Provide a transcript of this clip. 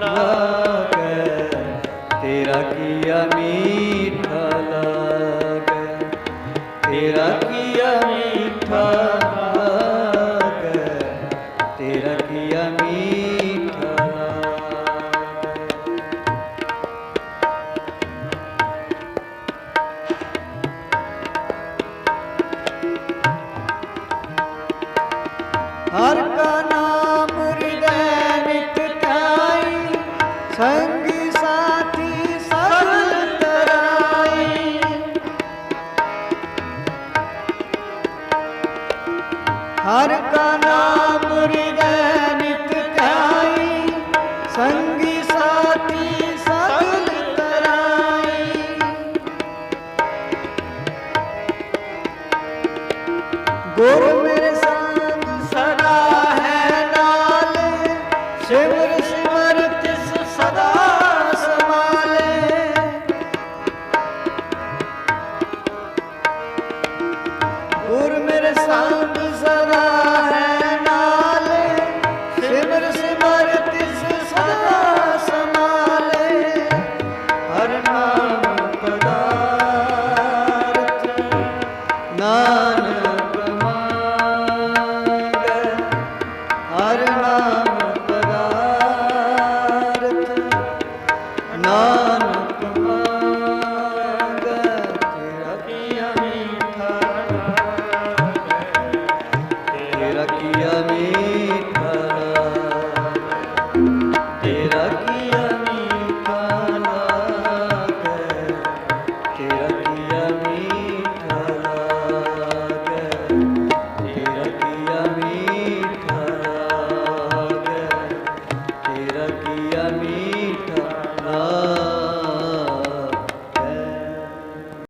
ਲਾਗੈ ਤੇਰਾ ਕੀਆ ਮੀਠਾ ਲਾਗੈ ਤੇਰਾ ਕੀਆ ਮੀਠਾ ਲਾਗੈ ਤੇਰਾ ਕੀਆ ਮੀਠਾ ਲਾਗੈ। ਹਰ ਹਰ ਕਾ ਨਾਮ ਹਿਰਦੈ ਨਿਤ ਧਿਆਈ ਸੰਗੀ ਸਾਥੀ ਸਗਲ ਤਰਾਈ। ਗੁਰ ਮੇਰੇ ਰਖਿਆ ਮੀਠਾ ਤੇਰਾ ਕੀਆ ਮੀਠਾ ਲਾਗੇ ਤੇਰਾ ਕੀਆ ਮੀਠਾ